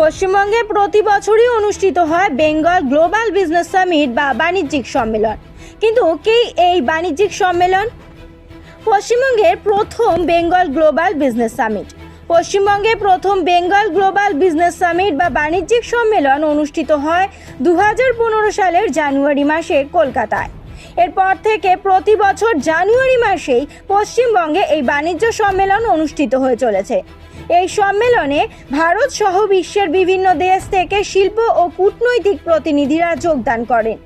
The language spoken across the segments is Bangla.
পশ্চিমবঙ্গে প্রতি বছরই অনুষ্ঠিত হয় বেঙ্গল গ্লোবাল বিজনেস সামিট বা বাণিজ্যিক সম্মেলন। কিন্তু কি এই বাণিজ্যিক সম্মেলন? পশ্চিমবঙ্গের প্রথম বেঙ্গল গ্লোবাল বিজনেস সামিট। পশ্চিমবঙ্গে প্রথম বেঙ্গল গ্লোবাল বিজনেস সামিট বা বাণিজ্যিক সম্মেলন অনুষ্ঠিত হয় দু হাজার পনেরো সালের জানুয়ারি মাসে কলকাতায়। এরপর থেকে প্রতি বছর জানুয়ারি মাসেই পশ্চিমবঙ্গে এই বাণিজ্য সম্মেলন অনুষ্ঠিত হয়ে চলেছে। এই সম্মেলনে ভারত সহ বিশ্বের বিভিন্ন দেশ থেকে শিল্প ও কূটনৈতিক প্রতিনিধিরা যোগদান করেন।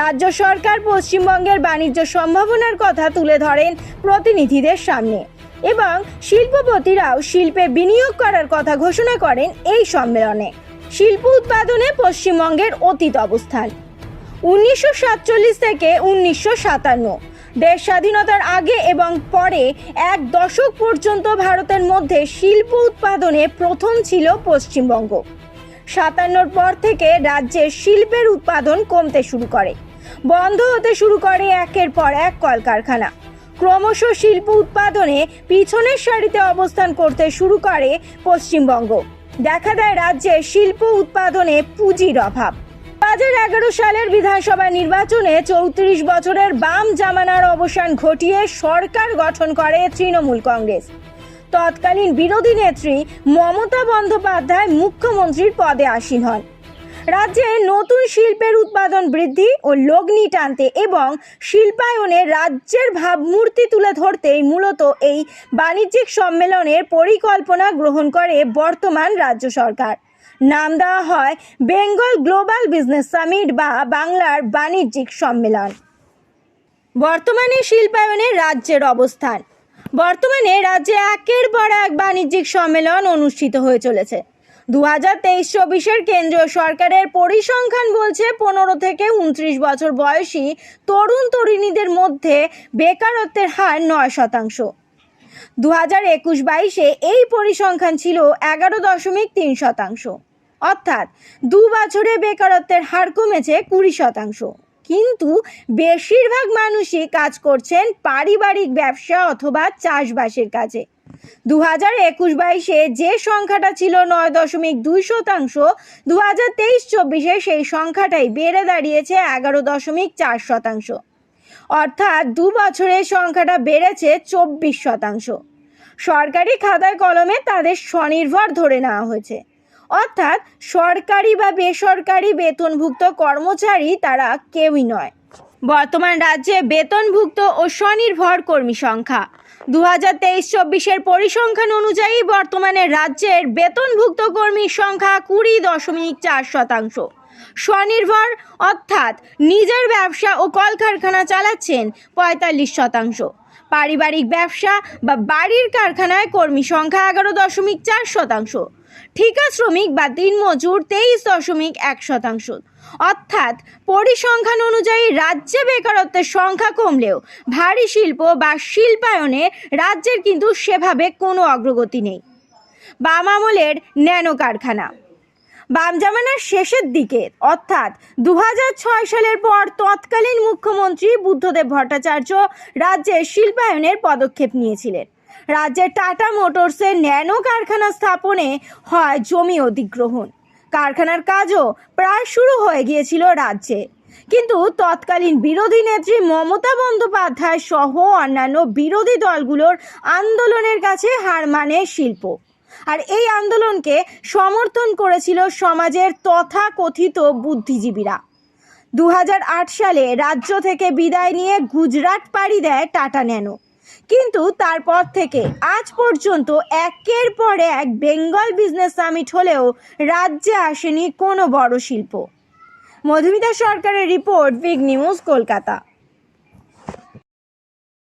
রাজ্য সরকার পশ্চিমবঙ্গের বাণিজ্য সম্ভাবনার কথা তুলে ধরেন প্রতিনিধিদের সামনে এবং শিল্পপতিরাও শিল্পে বিনিয়োগ করার কথা ঘোষণা করেন এই সম্মেলনে। শিল্প উৎপাদনে পশ্চিমবঙ্গের অতীত অবস্থান। উনিশশো সাতচল্লিশ থেকে উনিশশো সাতান্ন। দেশ স্বাধীনতার আগে এবং পরে এক দশক পর্যন্ত ভারতের মধ্যে শিল্প উৎপাদনে প্রথম ছিল পশ্চিমবঙ্গ। সাতান্নর পর থেকে রাজ্যের শিল্পের উৎপাদন কমতে শুরু করে। বন্ধ হতে শুরু করে একের পর এক কলকারখানা। ক্রমশ শিল্প উৎপাদনে পিছনের সারিতে অবস্থান করতে শুরু করে পশ্চিমবঙ্গ। দেখা দেয় রাজ্যে শিল্প উৎপাদনে পুঁজির অভাব। দু হাজার এগারো সালের বিধানসভা নির্বাচনে চৌত্রিশ বছরের বাম জামানার অবসান ঘটিয়ে সরকার গঠন করে তৃণমূল কংগ্রেস। তৎকালীন বিরোধী নেত্রী মমতা বন্দ্যোপাধ্যায় মুখ্যমন্ত্রীর পদে আসীন হন। রাজ্যে নতুন শিল্পের উৎপাদন বৃদ্ধি ও লগ্নি টানতে এবং শিল্পায়নে রাজ্যের ভাবমূর্তি তুলে ধরতেই মূলত এই বাণিজ্যিক সম্মেলনের পরিকল্পনা গ্রহণ করে বর্তমান রাজ্য সরকার। নাম দেওয়া হয় বেঙ্গল গ্লোবাল বিজনেস সামিট বা বাংলার বাণিজ্যিক সম্মেলন। বর্তমানে শিল্পায়নে রাজ্যের অবস্থান। বর্তমানে রাজ্যে একের পর এক বাণিজ্যিক সম্মেলন অনুষ্ঠিত হয়ে চলেছে। দু হাজার তেইশ চব্বিশের কেন্দ্রীয় সরকারের পরিসংখ্যান বলছে পনেরো থেকে উনত্রিশ বছর বয়সী তরুণ তরুণীদের মধ্যে বেকারত্বের হার নয় শতাংশ। দু হাজার একুশ বাইশে এই পরিসংখ্যান ছিল এগারো দশমিক তিন শতাংশ। অর্থাৎ দু বছরে বেকারত্বের হার কমেছে কুড়ি শতাংশ। কিন্তু বেশিরভাগ মানুষই কাজ করছেন পারিবারিক ব্যবসা অথবা চাষবাসের কাজে। দু হাজার একুশ বাইশে যে সংখ্যাটা ছিল নয় দশমিক দুই শতাংশ দু হাজার তেইশ চব্বিশে সেই সংখ্যাটাই বেড়ে দাঁড়িয়েছে এগারো দশমিক চার শতাংশ। অর্থাৎ দু বছরের সংখ্যাটা বেড়েছে চব্বিশ শতাংশ। সরকারি খাতায় কলমে তাদের স্বনির্ভর ধরে নেওয়া হয়েছে। অর্থাৎ সরকারি বা বেসরকারি বেতনভুক্ত কর্মচারী তারা কেউই নয়। বর্তমান রাজ্যে বেতনভুক্ত ও স্বনির্ভর কর্মী সংখ্যা। দু হাজার তেইশ চব্বিশের পরিসংখ্যান অনুযায়ী বর্তমানে রাজ্যের বেতনভুক্ত কর্মীর সংখ্যা কুড়ি দশমিক চার শতাংশ। স্বনির্ভর অর্থাৎ নিজের ব্যবসা ও কলকারখানা চালাচ্ছেন পঁয়তাল্লিশ শতাংশ। পারিবারিক ব্যবসা বা বাড়ির কারখানায় কর্মী সংখ্যা এগারো দশমিক চার শতাংশ। ঠিকা শ্রমিক বা দিনমজুর তেইশ দশমিক এক শতাংশ। অর্থাৎ পরিসংখ্যান অনুযায়ী রাজ্যে বেকারত্বের সংখ্যা কমলেও ভারী শিল্প বা শিল্পায়নে রাজ্যের কিন্তু সেভাবে কোনো অগ্রগতি নেই। বাম আমলের ন্যানো কারখানা। বাম জামানার শেষের দিকে। অর্থাৎ দু সালের পর তৎকালীন মুখ্যমন্ত্রী বুদ্ধদেব ভট্টাচার্য রাজ্যের শিল্পায়নের পদক্ষেপ নিয়েছিলেন। রাজ্যে টাটা মোটরসের ন্যানো কারখানা স্থাপনে হয় জমি অধিগ্রহণ। কারখানার কাজও প্রায় শুরু হয়ে গিয়েছিল রাজ্যে। কিন্তু তৎকালীন বিরোধী নেত্রী মমতা বন্দ্যোপাধ্যায় সহ অন্যান্য বিরোধী দলগুলোর আন্দোলনের কাছে হার মানে শিল্প। আর এই আন্দোলনকে সমর্থন করেছিল সমাজের তথাকথিত বুদ্ধিজীবীরা। দু হাজার আট সালে রাজ্য থেকে বিদায় নিয়ে গুজরাট পাড়ি দেয় টাটা ন্যানো। কিন্তু তারপর থেকে আজ পর্যন্ত একের পর এক বেঙ্গল বিজনেস সামিট হলেও রাজ্যে আসেনি কোনো বড় শিল্প। মধুমিতা সরকারের রিপোর্ট বিগ নিউজ কলকাতা।